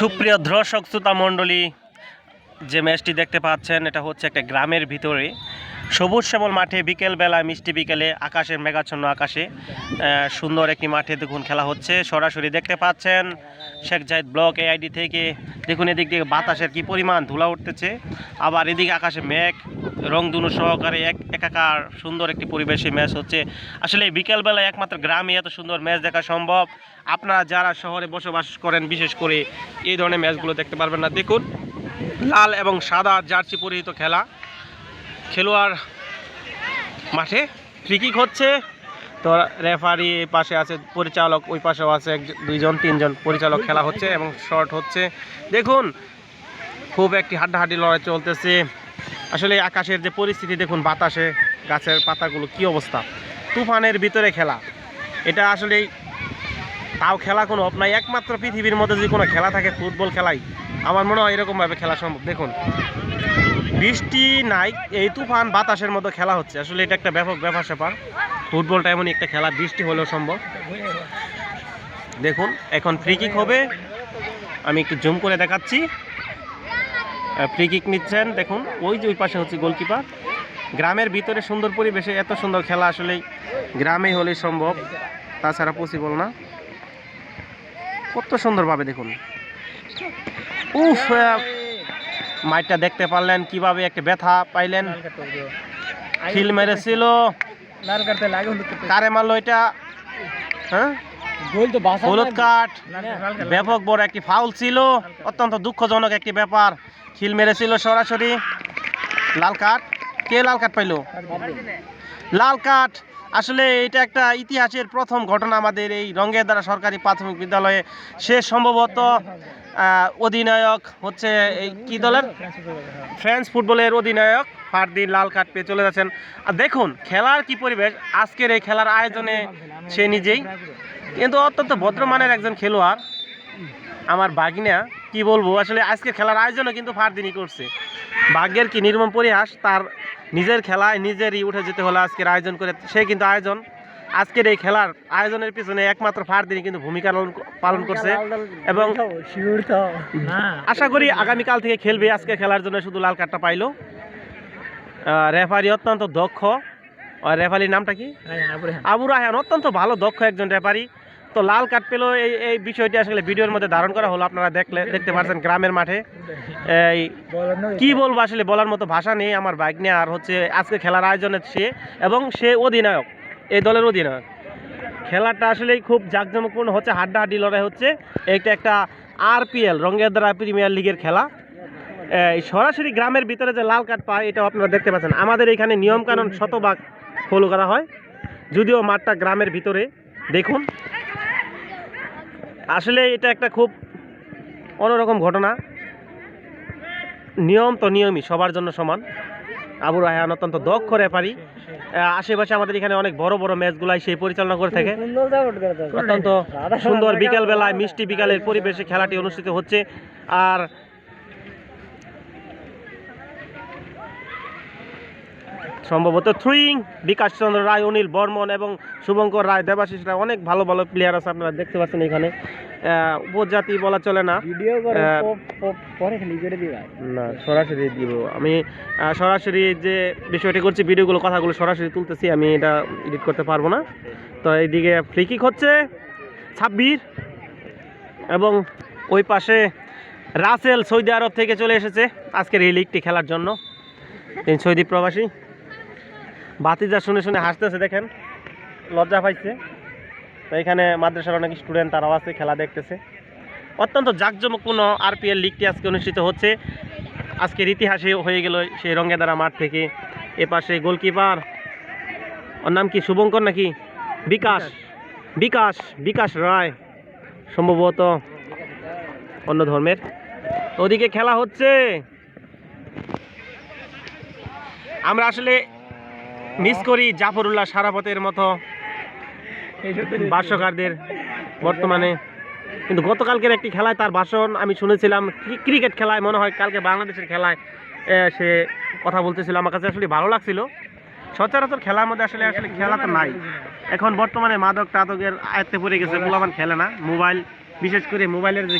সুপ্রিয় দর্শক শ্রোতা মণ্ডলী, যে ম্যাচটি দেখতে পাচ্ছেন, এটা হচ্ছে একটা গ্রামের ভিতরে। সবুজ শ্যামল মাঠে বিকেলবেলা, মিষ্টি বিকেলে, আকাশের মেঘাচ্ছন্ন আকাশে সুন্দর একটি মাঠে দেখুন খেলা হচ্ছে। সরাসরি দেখতে পাচ্ছেন শেখ জাহিদ ব্লক এআইডি থেকে। দেখুন এদিক থেকে বাতাসের কি পরিমাণ ধুলা উঠতেছে। আবার এদিকে আকাশে মেঘ। রংধনু সহকারে এক একাকার সুন্দর একটি পরিবেশে ম্যাচ হচ্ছে। আসলে বিকেলবেলায় একমাত্র গ্রামে এত সুন্দর ম্যাচ দেখা সম্ভব। আপনারা যারা শহরে বসবাস করেন, বিশেষ করে এই ধরনের ম্যাচগুলো দেখতে পারবেন না। দেখুন, লাল এবং সাদা জার্সি পরিহিত খেলা। খেলোয়াড় মাঠে ফ্রিকিক হচ্ছে। তো রেফারি পাশে আছে, পরিচালক ওই পাশেও আছে এক দুইজন, তিনজন পরিচালক খেলা হচ্ছে এবং শর্ট হচ্ছে। দেখুন, খুব একটি হাড্ডাহাড্ডি লড়াই চলতেছে। আসলে আকাশের যে পরিস্থিতি, দেখুন বাতাসে গাছের পাতাগুলো কি অবস্থা। তুফানের ভিতরে খেলা। এটা আসলে তাও খেলা কোনো অপ একমাত্র পৃথিবীর মধ্যে যদি কোনো খেলা থাকে, ফুটবল খেলাই, আমার মনে হয় এরকমভাবে খেলা সম্ভব। দেখুন, বৃষ্টি নাই, এই তুফান বাতাসের মতো খেলা হচ্ছে। আসলে এটা একটা ব্যাপক ব্যাপার স্যাপার। ফুটবলটা এমনই একটা খেলা, বৃষ্টি হলেও সম্ভব। দেখুন, এখন ফ্রি কিক হবে। আমি একটু জুম করে দেখাচ্ছি। ফ্রি কিক নিচ্ছেন। দেখুন, ওই যে ওই পাশে হচ্ছে গোলকিপার গ্রামের ভিতরে সুন্দর পরিবেশে এত সুন্দর খেলা আসলেই গ্রামেই হলেই সম্ভব। তাছাড়া পসিবল না। কত সুন্দরভাবে দেখুন। উফ মাইটটা দেখতে পারলেন, কীভাবে একটা ব্যথা পাইলেন। ফিল মেরেছিল। কারে মারলো এটা? হ্যাঁ? হলুদ কাঠ ব্যাপক বড় একটি ফাউল ছিল। অত্যন্ত দুঃখজনক একটি ব্যাপার। খিল মেরেছিল সরাসরি। লাল কাঠ কে লাল কাঠ পাইলো? লাল কাঠ আসলে এটা একটা ইতিহাসের প্রথম ঘটনা আমাদের এই রঙ্গের দ্বারা সরকারি প্রাথমিক বিদ্যালয়ে। সে সম্ভবত অধিনায়ক হচ্ছে এই কি দলের? ফ্রান্স ফুটবলের অধিনায়ক ফারদিন লাল কার্ড পেয়ে চলে যাচ্ছেন। আর দেখুন, খেলার কি পরিবেশ? আজকের এই খেলার আয়োজনে সে নিজেই। কিন্তু অত্যন্ত ভদ্রমানের একজন খেলোয়াড়, আমার বাগিনা কি বলব? আসলে আজকে খেলার আয়োজনও কিন্তু ফারদিনই করছে। ভাগ্যের কি নির্মম পরিহাস তার নিজের খেলায় নিজেরই উঠে যেতে হলো আজকের আয়োজন করে সে কিন্তু আয়োজন। আজকের এই খেলার আয়োজনের পিছনে একমাত্র ফারদিনই কিন্তু ভূমিকা পালন- করছে। এবং আশা করি আগামীকাল থেকে খেলবে আজকে খেলার জন্য শুধু লাল কার্ডটা পাইলো। রেফারি অত্যন্ত দক্ষ। রেফারির নামটা কি? আবু রাহান অত্যন্ত ভালো দক্ষ একজন রেফারি। তো লাল কার্ড পেল এই এই বিষয়টি আসলে ভিডিওর মধ্যে ধারণ করা হলো। আপনারা দেখলে, দেখতে পাচ্ছেন গ্রামের মাঠে। এই, কি বলব আসলে, বলার মতো ভাষা নেই আমার বাইক নিয়ে। আর হচ্ছে আজকে খেলার আয়োজনে সে এবং সে অধিনায়ক, এই দলের অধিনায়ক। খেলাটা আসলেই খুব জাঁকজমকপূর্ণ হচ্ছে, হাড্ডাহাড্ডি লড়াই হচ্ছে। এটা একটা আরপিএল দ্বারা প্রিমিয়ার লিগের খেলা। সরাসরি গ্রামের ভিতরে যে লাল কার্ড পায়, এটাও আপনারা দেখতে পাচ্ছেন। আমাদের এখানে নিয়মকানুন শতভাগ ফলো করা হয়। যদিও মাঠটা গ্রামের ভিতরে, দেখুন। আসলে এটা একটা খুব অন্যরকম ঘটনা। নিয়ম তো নিয়মই, সবার জন্য সমান। আবু রাহান অত্যন্ত দক্ষ রেফারি। আশেপাশে আমাদের এখানে অনেক বড় বড় ম্যাচগুলাই সেই পরিচালনা করে থাকে। অত্যন্ত সুন্দর বিকালবেলায়, মিষ্টি বিকালের পরিবেশে খেলাটি অনুষ্ঠিত হচ্ছে। আর সম্ভবত থ্রুইং বিকাশ চন্দ্র রায় অনিল বর্মন এবং শুভঙ্কর রায় দেবাশিস রায় অনেক ভালো ভালো প্লেয়ার আছে আপনারা দেখতে পাচ্ছেন এখানে। উপজাতি বলা চলে না। না সরাসরি দিব। আমি সরাসরি যে বিষয়টি করছি ভিডিওগুলো কথাগুলো সরাসরি তুলতেছি আমি এটা এডিট করতে পারব না। তো এইদিকে ফ্রি কিক হচ্ছে ছাব্বির এবং ওই পাশে রাসেল সৌদি আরব থেকে চলে এসেছে আজকের এই লিগটি খেলার জন্য। তিনি সৌদি প্রবাসী। বাতিজা শুনে শুনে হাসতেছে, দেখেন। লজ্জা পাইছে। তো এখানে মাদ্রাসার অনেক স্টুডেন্ট তারাও আছে, খেলা দেখতেছে। অত্যন্ত জাঁকজমকপূর্ণ আরপিএল লিগটি আজকে অনুষ্ঠিত হচ্ছে। আজকের ইতিহাসে হয়ে গেল সেই রঙ্গেদারা মাঠ থেকে। এ পাশে গোলকিপার ওর নাম কি, শুভঙ্কর নাকি? বিকাশ। বিকাশ বিকাশ রায়। সম্ভবত অন্য ধর্মের। ওদিকে খেলা হচ্ছে। আমরা আসলে মিস করি জাফরুল্লাহ সারাপতের মতো ভাষ্যকারদের বর্তমানে। কিন্তু গতকালকের একটি খেলায় তার ভাষণ আমি শুনেছিলাম ক্রিকেট খেলায়, মনে হয় কালকে বাংলাদেশের খেলায় সে কথা বলতেছিল। আমার কাছে আসলে ভালো লাগছিল। সচরাচর খেলার মধ্যে আসলে আসলে খেলা তো নাই। এখন বর্তমানে মাদক টাদকের আয়ত্তে পড়ে গেছে, পোলাপান খেলে না। মোবাইল, বিশেষ করে মোবাইলের যে